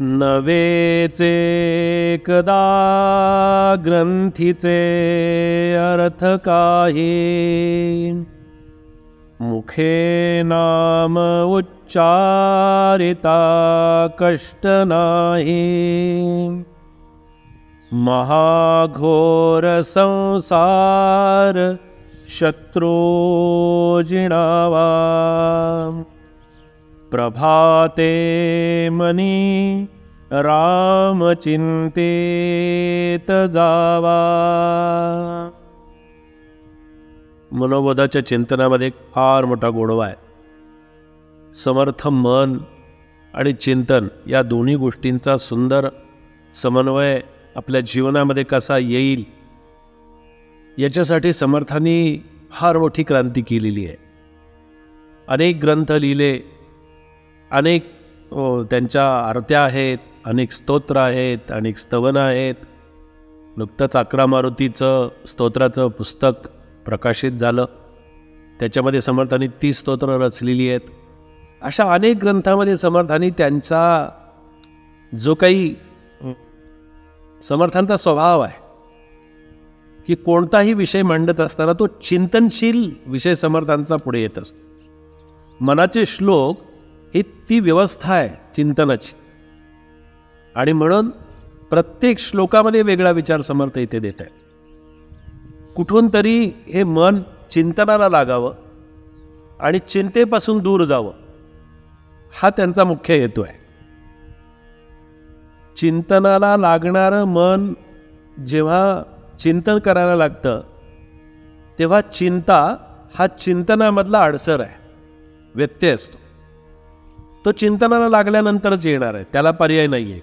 नवेचे कदा ग्रंथीचे अर्थ काही. मुखे नाम उच्चारिता कष्ट नाही. महाघोर संसार शत्रो जिणावा. प्रभाते मनी रामचिंतेत जावा. मनोबोधाच्या चिंतनामध्ये एक फार मोठा गोडवा आहे. समर्थ मन आणि चिंतन या दोन्ही गोष्टींचा सुंदर समन्वय आपल्या जीवनामध्ये कसा येईल याच्यासाठी समर्थांनी फार मोठी क्रांती केलेली आहे. अनेक ग्रंथ लिहिले अनेक हो, त्यांच्या आरत्या आहेत अनेक स्तोत्र आहेत अनेक स्तवनं आहेत. नुकतंच अकरा मारुतीचं स्तोत्राचं पुस्तक प्रकाशित झालं. त्याच्यामध्ये समर्थांनी ती स्तोत्र रचलेली आहेत. अशा अनेक ग्रंथामध्ये समर्थांनी त्यांचा जो काही समर्थांचा स्वभाव आहे की कोणताही विषय मांडत असताना तो चिंतनशील विषय समर्थांचा पुढे येत असतो. मनाचे श्लोक ही ती व्यवस्था आहे चिंतनाची. आणि म्हणून प्रत्येक श्लोकामध्ये वेगळा विचार समर्थ इथे देत आहे. कुठून तरी हे मन चिंतनाला लागावं आणि चिंतेपासून दूर जावं हा त्यांचा मुख्य हेतू आहे. चिंतनाला लागणारं मन जेव्हा चिंतन करायला लागतं तेव्हा चिंता हा चिंतनामधला अडसर आहे व्यत्यय असतो. तो चिंतनाला लागल्यानंतरच येणार आहे. त्याला पर्याय नाही आहे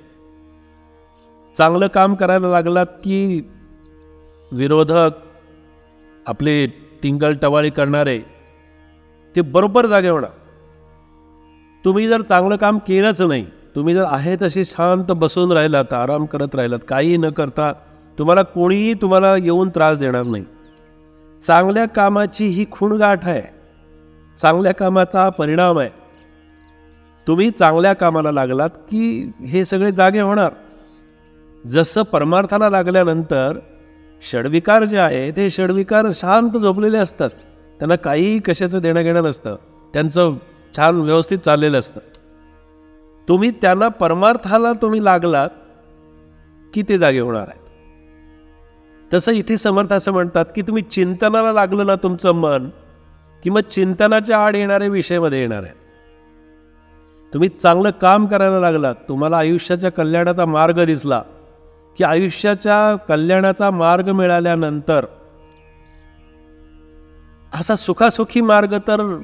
चांगलं काम करायला लागलात की विरोधक आपले टिंगल टवाळी करणारे ते बरोबर जागे होणार. तुम्ही जर चांगलं काम केलंच नाही तुम्ही जर आहे तशी शांत बसून राहिलात आराम करत राहिलात काही न करता तुम्हाला कोणीही तुम्हाला येऊन त्रास देणार नाही. चांगल्या कामाची ही खूणगाठ आहे. चांगल्या कामाचा परिणाम आहे. तुम्ही चांगल्या कामाला लागलात की हे सगळे जागे होणार? जसं परमार्थाला लागल्यानंतर षडविकार जे आहेत हे षडविकार शांत झोपलेले असतात. त्यांना काहीही कशाचं देणं घेणं नसतं. त्यांचं छान व्यवस्थित चाललेलं असतं. तुम्ही त्यांना परमार्थाला तुम्ही लागलात की ते जागे होणार आहेत. तसं इथे समर्थ असं म्हणतात की तुम्ही चिंतनाला लागलं ना तुमचं मन की मग चिंतनाच्या आड येणारे विषयमध्ये येणार आहेत. तुम्ही चांगलं काम करायला लागलात. तुम्हाला आयुष्याच्या कल्याणाचा मार्ग दिसला. की आयुष्याच्या कल्याणाचा मार्ग मिळाल्यानंतर असा सुखासुखी मार्ग तर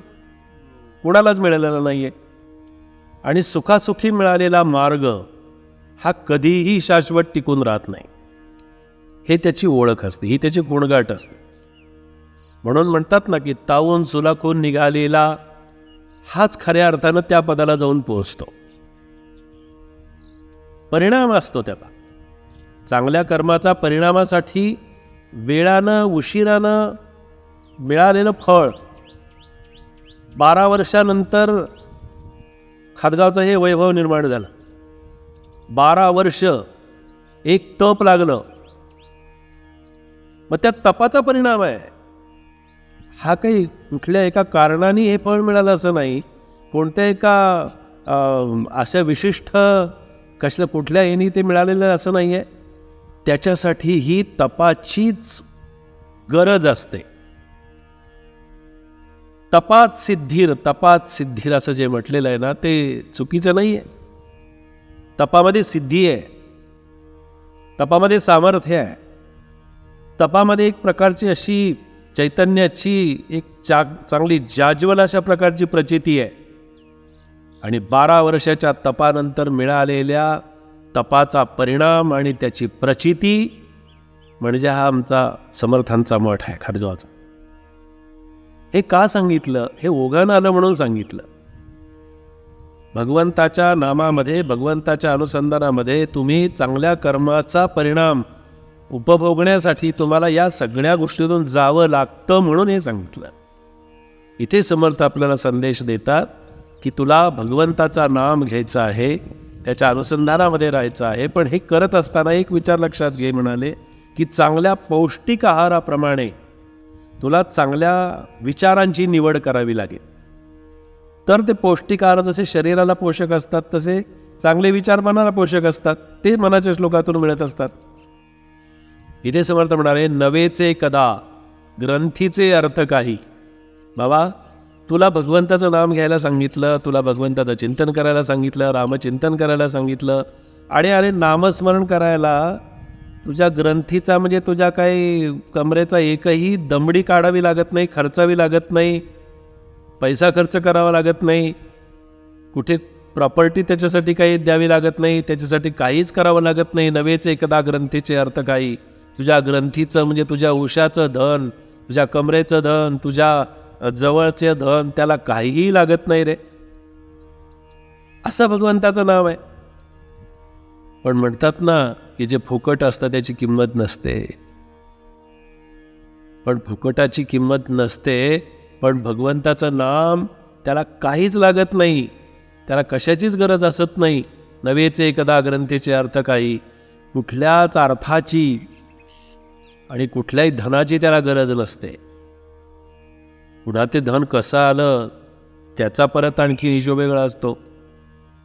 कुणालाच मिळालेला नाही आहे आणि सुखासुखी मिळालेला मार्ग हा कधीही शाश्वत टिकून राहत नाही. हे त्याची ओळख असते ही त्याची गुणगाठ असते. म्हणून म्हणतात ना की तावून सुलाखून निघालेला हाच खऱ्या अर्थानं त्या पदाला जाऊन पोहोचतो. परिणाम असतो त्याचा. चांगल्या कर्माचा परिणामासाठी वेळानं उशिरानं मिळालेलं फळ बारा वर्षानंतर खादगावचं हे वैभव निर्माण झालं. बारा वर्ष एक तप लागलं. मग त्या तपाचा परिणाम आहे. हा काही कुठल्या एका कारणाने हे फळ मिळालं असं नाही. कोणत्या एका अशा विशिष्ट कसलं कुठल्या येणी ते मिळालेलं असं नाही आहे त्याच्यासाठी ही तपाचीच गरज असते. तपात सिद्धीर तपात सिद्धीर असं जे म्हटलेलं आहे ना ते चुकीचं नाही आहे तपामध्ये सिद्धी आहे. तपामध्ये सामर्थ्य आहे. तपामध्ये एक प्रकारची अशी चैतन्याची एक चा चांगली जाज्वल अशा प्रकारची प्रचिती आहे. आणि बारा वर्षाच्या तपानंतर मिळालेल्या तपाचा परिणाम आणि त्याची प्रचिती म्हणजे हा आमचा समर्थांचा मठ आहे खरगावचा हे का सांगितलं? हे ओघानं आलं म्हणून सांगितलं. भगवंताच्या नामामध्ये भगवंताच्या अनुसंधानामध्ये तुम्ही चांगल्या कर्माचा परिणाम उपभोगण्यासाठी तुम्हाला या सगळ्या गोष्टीतून जावं लागतं म्हणून हे सांगितलं. इथे समर्थ आपल्याला संदेश देतात की तुला भगवंताचा नाम घ्यायचा आहे त्याच्या अनुसंधानामध्ये राहायचं आहे पण हे करत असताना एक विचार लक्षात घे म्हणाले की चांगल्या पौष्टिक आहाराप्रमाणे तुला चांगल्या विचारांची निवड करावी लागेल. तर ते पौष्टिक आहार जसे शरीराला पोषक असतात तसे चांगले विचार मनाला पोषक असतात ते मनाच्या श्लोकातून मिळत असतात. इथे समर्थ म्हणाले नवेचे कदा ग्रंथीचे अर्थ काही. बाबा तुला भगवंताचं नाम घ्यायला सांगितलं तुला भगवंताचं चिंतन करायला सांगितलं रामचिंतन करायला सांगितलं आणि अरे नामस्मरण करायला तुझ्या ग्रंथीचा म्हणजे तुझ्या काही कमरेचा एकही दमडी काढावी लागत नाही खर्चावी लागत नाही पैसा खर्च करावा लागत नाही कुठे प्रॉपर्टी त्याच्यासाठी काही द्यावी लागत नाही त्याच्यासाठी काहीच करावं लागत नाही नवेच एकदा ग्रंथीचे अर्थ काही. तुझ्या ग्रंथीचं म्हणजे तुझ्या उशाचं धन तुझ्या कमरेचं धन तुझ्या जवळचे धन त्याला काहीही लागत नाही रे. असं भगवंताचं नाव आहे. पण म्हणतात ना की जे फुकट असतं त्याची किंमत नसते. पण फुकटाची किंमत नसते पण भगवंताचं नाम त्याला काहीच लागत नाही. त्याला कशाचीच गरज असत नाही. नवेचे एकदा ग्रंथीचे अर्थ काही. कुठल्याच अर्थाची आणि कुठल्याही धनाची त्याला गरज नसते. पुन्हा ते धन कसं आलं त्याचा परत आणखी हिशोब वेगळा असतो.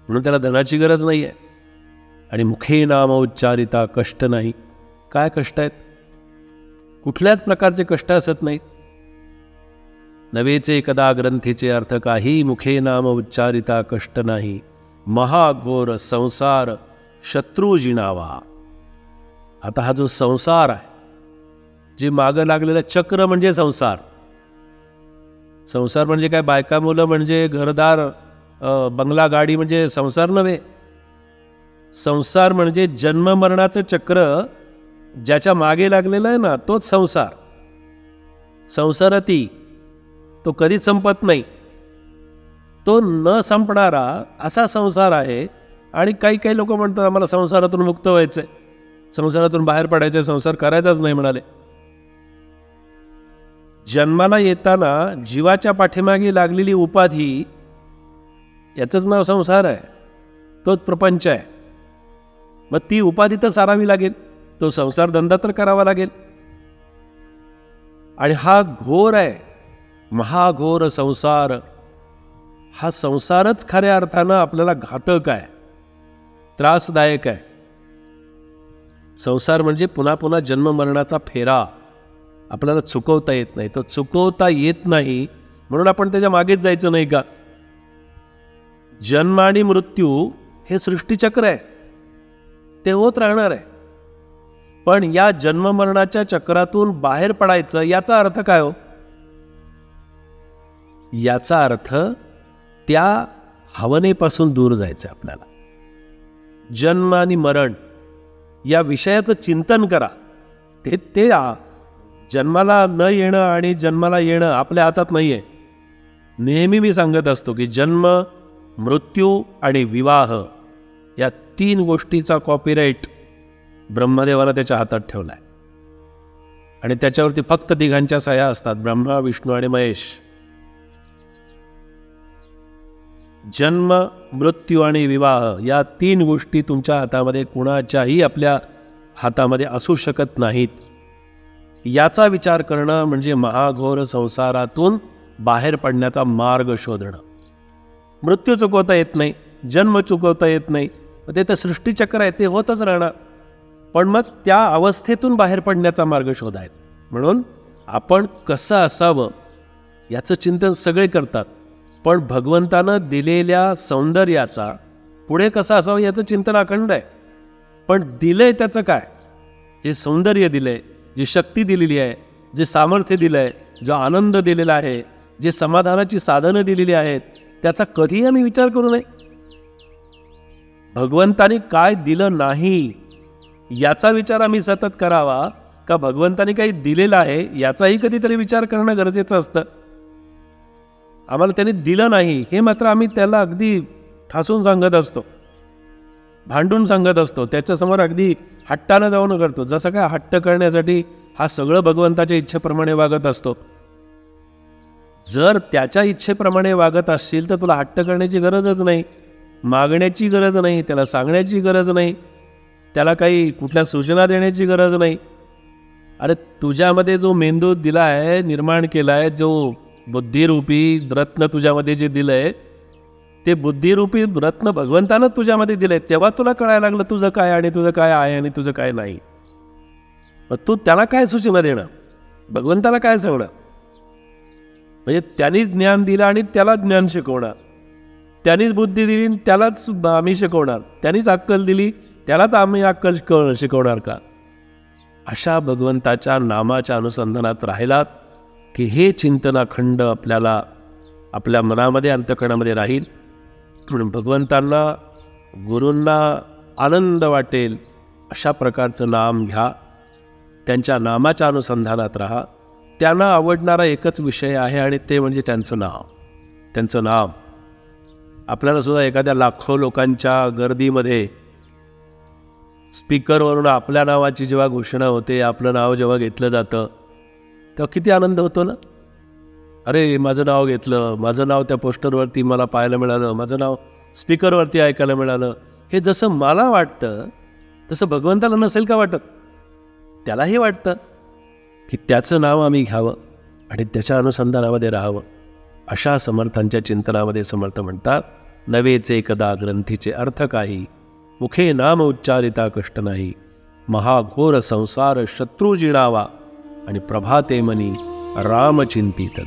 म्हणून त्याला धनाची गरज नाही आहे आणि मुखे नाम उच्चारिता कष्ट नाही. काय कष्ट आहेत? कुठल्याच प्रकारचे कष्ट असत नाहीत. नवेचे कदा ग्रंथीचे अर्थ काही मुखे नाम उच्चारिता कष्ट नाही. महाघोर संसार शत्रू जिणावा आता हा जो संसार आहे जे मागं लागलेलं चक्र म्हणजे संसार. संसार म्हणजे काय? बायका मुलं म्हणजे घरदार बंगला गाडी म्हणजे संसार नव्हे. संसार म्हणजे जन्म मरणाचं चक्र ज्याच्या मागे लागलेलं आहे ना तोच संसार. संसारती तो कधीच संपत नाही. तो न संपणारा असा संसार आहे आणि काही काही लोक म्हणतात आम्हाला संसारातून मुक्त व्हायचं आहे संसारातून बाहेर पडायचं संसार करायचाच नाही म्हणाले. जन्माला येताना जीवाच्या पाठीमागे लागलेली उपाधी याचंच नाव संसार आहे. तोच प्रपंच आहे. मग ती उपाधी तर सारावी लागेल. तो संसार धंदा तर करावा लागेल. आणि हा घोर आहे. महाघोर संसार. हा संसारच खऱ्या अर्थानं आपल्याला घातक आहे. त्रासदायक आहे. संसार म्हणजे पुन्हा पुन्हा जन्म मरणाचा फेरा. आपल्याला चुकवता येत नाही. तो चुकवता येत नाही म्हणून आपण त्याच्या मागेच जायचं नाही का? जन्म आणि मृत्यू हे सृष्टीचक्र आहे. ते होत राहणार आहे. पण या जन्म मरणाच्या चक्रातून बाहेर पडायचं याचा अर्थ काय हो? याचा अर्थ त्या हवनेपासून दूर जायचं आहे आपल्याला. जन्म आणि मरण या विषयाचं चिंतन करा. ते ते जन्माला न येणं आणि जन्माला येणं आपल्या हातात नाही आहे नेहमी मी सांगत असतो की जन्म मृत्यू आणि विवाह या तीन गोष्टीचा कॉपीराईट ब्रह्मदेवाला त्याच्या हातात ठेवला आहे आणि त्याच्यावरती फक्त तिघांच्या सह्या असतात ब्रह्मा विष्णू आणि महेश. जन्म मृत्यू आणि विवाह या तीन गोष्टी तुमच्या हातामध्ये कुणाच्याही आपल्या हातामध्ये असू शकत नाहीत. याचा विचार करणं म्हणजे महाघोर संसारातून बाहेर पडण्याचा मार्ग शोधणं. मृत्यू चुकवता येत नाही जन्म चुकवता येत नाही ते तर सृष्टीचक्र आहे ते होतच राहणार. पण मग त्या अवस्थेतून बाहेर पडण्याचा मार्ग शोधायचा. म्हणून आपण कसं असावं याचं चिंतन सगळे करतात पण भगवंतानं दिलेल्या सौंदर्याचा पुढे कसा असावं याचं चिंतन अखंड आहे. पण दिलं आहे त्याचं काय? जे सौंदर्य दिलं आहे जी शक्ती दिलेली आहे जे सामर्थ्य दिलं आहे जो आनंद दिलेला आहे जे समाधानाची साधनं दिलेली आहेत त्याचा कधीही आम्ही विचार करू नये. भगवंतानी काय दिलं नाही याचा विचार आम्ही सतत करावा का भगवंतानी काही दिलेलं आहे याचाही कधीतरी विचार करणं गरजेचं असतं. आम्हाला त्याने दिलं नाही हे मात्र आम्ही त्याला अगदी ठासून सांगत असतो. भांडून सांगत असतो. त्याच्यासमोर अगदी हट्टानं जाऊन करतो जसं काय हट्ट करण्यासाठी हा सगळं भगवंताच्या इच्छेप्रमाणे वागत असतो. जर त्याच्या इच्छेप्रमाणे वागत असशील तर तुला हट्ट करण्याची गरजच नाही. मागण्याची गरज नाही. त्याला सांगण्याची गरज नाही. त्याला काही कुठल्या सूचना देण्याची गरज नाही. अरे तुझ्यामध्ये जो मेंदू दिला आहे निर्माण केला आहे जो बुद्धिरूपी रत्न तुझ्यामध्ये जे दिलं आहे ते बुद्धिरूपी रत्न भगवंतानं तुझ्यामध्ये दिले तेव्हा तुला कळायला लागलं तुझं काय आणि तुझं काय आहे आणि तुझं काय नाही. मग तू त्याला काय सूचना देणं? भगवंताला काय सांगणं? म्हणजे त्यांनी ज्ञान दिलं आणि त्याला ज्ञान शिकवणार त्यांनीच बुद्धी दिली आणि त्यालाच आम्ही शिकवणार. त्यांनीच अक्कल दिली त्यालाच आम्ही अक्कल शिकव शिकवणार का? अशा भगवंताच्या नामाच्या अनुसंधानात राहिलात की हे चिंतनाखंड आपल्याला आपल्या मनामध्ये अंतकणामध्ये राहील. म्हणून भगवंतांना गुरूंना आनंद वाटेल अशा प्रकारचं नाम घ्या. त्यांच्या नामाच्या अनुसंधानात राहा. त्यांना आवडणारा एकच विषय आहे आणि ते म्हणजे त्यांचं नाव. त्यांचं नाम. आपल्याला सुद्धा एखाद्या लाखो लोकांच्या गर्दीमध्ये स्पीकरवरून आपल्या नावाची जेव्हा घोषणा होते आपलं नाव जेव्हा घेतलं जातं तेव्हा किती आनंद होतो ना? अरे माझं नाव घेतलं. माझं नाव त्या पोस्टरवरती मला पाहायला मिळालं. माझं नाव स्पीकरवरती ऐकायला मिळालं. हे जसं मला वाटतं तसं भगवंताला नसेल का वाटत? त्यालाही वाटतं की त्याचं नाव आम्ही घ्यावं आणि त्याच्या अनुसंधानामध्ये राहावं. अशा समर्थांच्या चिंतनामध्ये समर्थ म्हणतात नवेचे एकदा ग्रंथीचे अर्थ काही मुखे नाम उच्चारिता कष्ट नाही. महाघोर संसार शत्रू जिणावा आणि प्रभाते मनी रामचिंतित